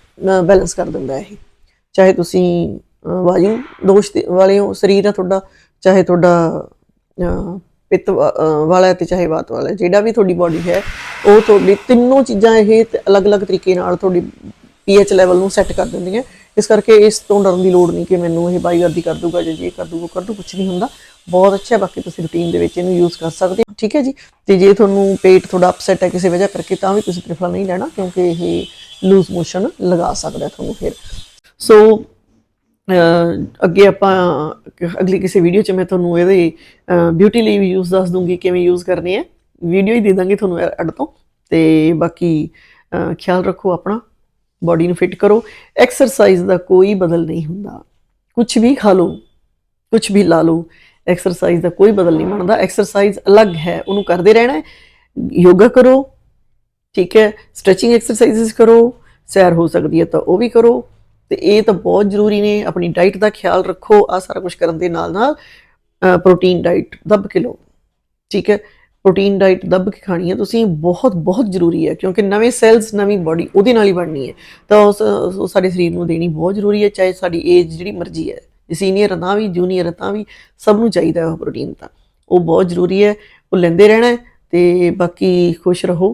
ਬੈਲੈਂਸ ਕਰ ਦਿੰਦਾ ਹੈ ਇਹ। ਚਾਹੇ ਤੁਸੀਂ ਵਾਯੂ ਦੋਸ਼ ਦੇ- ਵਾਲੇ ਹੋ ਸਰੀਰ ਆ ਤੁਹਾਡਾ ਚਾਹੇ ਤੁਹਾਡਾ ਪਿੱਤ ਵਾ- ਵਾਲਾ ਹੈ ਤੇ ਚਾਹੇ ਵਾਤ ਵਾਲਾ ਹੈ, ਜਿਹੜਾ ਵੀ ਤੁਹਾਡੀ ਬਾਡੀ ਹੈ ਉਹ ਤੁਹਾਡੀ ਤਿੰਨੋਂ ਚੀਜ਼ਾਂ ਇਹ ਅਲੱਗ-ਅਲੱਗ ਤਰੀਕੇ ਨਾਲ ਤੁਹਾਡੀ ਪੀਐਚ ਲੈਵਲ ਨੂੰ ਸੈੱਟ ਕਰ ਦਿੰਦੀਆਂ। ਇਸ ਕਰਕੇ ਇਸ ਤੋਂ ਡਰਨ ਦੀ ਲੋੜ ਨਹੀਂ ਕਿ ਮੈਨੂੰ ਇਹ ਬਾਈਗਰਦੀ ਕਰ ਦੂਗਾ ਜਾਂ ਇਹ ਕਰ ਦੂਗਾ ਕਰ ਦੂ ਕੁਝ ਨਹੀਂ ਹੁੰਦਾ। ਬਹੁਤ ਅੱਛਾ ਬਾਕੀ ਤੁਸੀਂ ਰੂਟੀਨ ਦੇ ਵਿੱਚ ਇਹਨੂੰ ਯੂਜ਼ ਕਰ ਸਕਦੇ ਹੋ। ਠੀਕ ਹੈ ਜੀ? ਤੇ ਜੇ ਤੁਹਾਨੂੰ ਪੇਟ ਥੋੜਾ ਅਪਸੈਟ ਹੈ ਕਿਸੇ ਵਜ੍ਹਾ ਕਰਕੇ ਤਾਂ ਵੀ ਤੁਸੀਂ ਤ੍ਰਿਫਲਾ ਨਹੀਂ ਲੈਣਾ ਕਿਉਂਕਿ ਇਹ ਲੂਜ਼ ਮੋਸ਼ਨ ਲਗਾ ਸਕਦਾ ਤੁਹਾਨੂੰ ਫਿਰ। ਸੋ ਅੱਗੇ ਆਪਾਂ ਅਗਲੀ ਕਿਸੇ ਵੀਡੀਓ 'ਚ ਮੈਂ ਤੁਹਾਨੂੰ ਇਹਦੇ ਬਿਊਟੀ ਲਈ ਵੀ ਯੂਜ਼ ਦੱਸ ਦੂੰਗੀ ਕਿਵੇਂ ਯੂਜ਼ ਕਰਨੀ ਹੈ। ਵੀਡੀਓ ਹੀ ਦੇ ਦਾਂਗੇ ਤੁਹਾਨੂੰ ਐਡ ਤੋਂ। ਤੇ ਬਾਕੀ ਖਿਆਲ ਰੱਖੋ ਆਪਣਾ ਬਾਡੀ ਨੂੰ ਫਿਟ ਕਰੋ। ਐਕਸਰਸਾਈਜ਼ ਦਾ ਕੋਈ ਬਦਲ ਨਹੀਂ ਹੁੰਦਾ। ਕੁਝ ਵੀ ਖਾ ਲਓ ਕੁਝ ਵੀ ਲਾ ਲਓ ਐਕਸਰਸਾਈਜ਼ ਦਾ ਕੋਈ ਬਦਲ ਨਹੀਂ ਬਣਦਾ। ਐਕਸਰਸਾਈਜ਼ ਅਲੱਗ ਹੈ, ਉਹਨੂੰ ਕਰਦੇ ਰਹਿਣਾ ਹੈ। ਯੋਗਾ ਕਰੋ, ਠੀਕ ਹੈ। ਸਟ੍ਰੈਚਿੰਗ ਐਕਸਰਸਾਈਜ਼ਸ ਕਰੋ, ਸੈਰ ਹੋ ਸਕਦੀ ਹੈ ਤਾਂ ਉਹ ਵੀ ਕਰੋ। ਤੇ ਇਹ ਤਾਂ ਬਹੁਤ ਜ਼ਰੂਰੀ ਨੇ, ਆਪਣੀ ਡਾਈਟ ਦਾ ਖਿਆਲ ਰੱਖੋ ਆ ਸਾਰਾ ਕੁਝ ਕਰਨ ਦੇ ਨਾਲ ਨਾਲ ਪ੍ਰੋਟੀਨ ਡਾਈਟ ਦੱਬ ਕੇ ਲਓ। ਠੀਕ ਹੈ? ਪ੍ਰੋਟੀਨ ਡਾਈਟ ਦੱਬ ਕੇ ਖਾਣੀ ਹੈ, ਤੁਸੀਂ ਬਹੁਤ ਬਹੁਤ ਜ਼ਰੂਰੀ ਹੈ, ਕਿਉਂਕਿ ਨਵੇਂ ਸੈਲਸ ਨਵੀਂ ਬਾਡੀ ਉਹਦੇ ਨਾਲ ਹੀ ਬਣਨੀ ਹੈ। ਤਾਂ ਉਸ ਸਾਡੇ ਸਰੀਰ ਨੂੰ ਦੇਣੀ ਬਹੁਤ ਜ਼ਰੂਰੀ ਹੈ, ਚਾਹੇ ਸਾਡੀ ਏਜ ਜਿਹੜੀ ਮਰਜ਼ੀ ਹੈ ਸੀਨੀਅਰ ਤਾਂ ਵੀ ਜੂਨੀਅਰ ਤਾਂ ਵੀ, ਸਭ ਨੂੰ ਚਾਹੀਦਾ ਹੈ ਉਹ ਪ੍ਰੋਟੀਨ ਤਾਂ। ਉਹ ਬਹੁਤ ਜ਼ਰੂਰੀ ਹੈ, ਉਹ ਲੈਂਦੇ ਰਹਿਣਾ ਹੈ, ਤੇ ਬਾਕੀ ਖੁਸ਼ ਰਹੋ,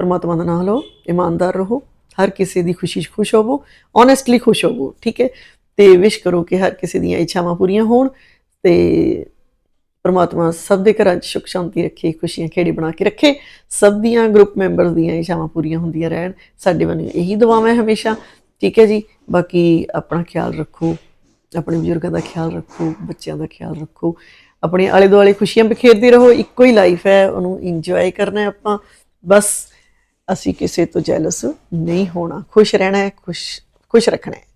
ਪਰਮਾਤਮਾ ਦਾ ਨਾਮ ਲਓ, ਇਮਾਨਦਾਰ ਰਹੋ। ਹਰ ਕਿਸੇ ਦੀ ਖੁਸ਼ੀ 'ਚ ਖੁਸ਼ ਹੋਵੋ ਓਨੈਸਟਲੀ ਖੁਸ਼ ਹੋਵੋ, ਠੀਕ ਹੈ? ਤੇ ਵਿਸ਼ ਕਰੋ ਕਿ ਹਰ ਕਿਸੇ ਦੀਆਂ ਇੱਛਾਵਾਂ ਪੂਰੀਆਂ ਹੋਣ ਤੇ ਪਰਮਾਤਮਾ ਸਭ ਦੇ ਘਰਾਂ 'ਚ ਸੁਖ ਸ਼ਾਂਤੀ ਰੱਖੇ, ਖੁਸ਼ੀਆਂ ਖੇੜੇ ਬਣਾ ਕੇ ਰੱਖੇ, ਸਭ ਦੀਆਂ ਗਰੁੱਪ ਮੈਂਬਰਸ ਦੀਆਂ ਇੱਛਾਵਾਂ ਪੂਰੀਆਂ ਹੁੰਦੀਆਂ ਰਹਿਣ। ਸਾਡੇ ਵੱਲੋਂ ਇਹੀ ਦੁਆਵਾਂ ਹੈ ਹਮੇਸ਼ਾ, ਠੀਕ ਹੈ ਜੀ? ਬਾਕੀ ਆਪਣਾ ਖਿਆਲ ਰੱਖੋ, ਆਪਣੇ ਬਜ਼ੁਰਗਾਂ ਦਾ ਖਿਆਲ ਰੱਖੋ, ਬੱਚਿਆਂ ਦਾ ਖਿਆਲ ਰੱਖੋ, ਆਪਣੇ ਆਲੇ ਦੁਆਲੇ ਖੁਸ਼ੀਆਂ ਬਿਖੇਰਦੇ ਰਹੋ, ਇੱਕੋ ਹੀ ਲਾਈਫ ਹੈ, ਉਹਨੂੰ ਇੰਜੋਏ ਕਰਨਾ ਹੈ ਆਪਾਂ, ਬਸ ਅਸੀਂ ਕਿਸੇ ਤੋਂ ਜੈਲਸ ਨਹੀਂ ਹੋਣਾ। ਖੁਸ਼ ਰਹਿਣਾ ਹੈ ਖੁਸ਼ ਖੁਸ਼ ਰੱਖਣਾ ਹੈ।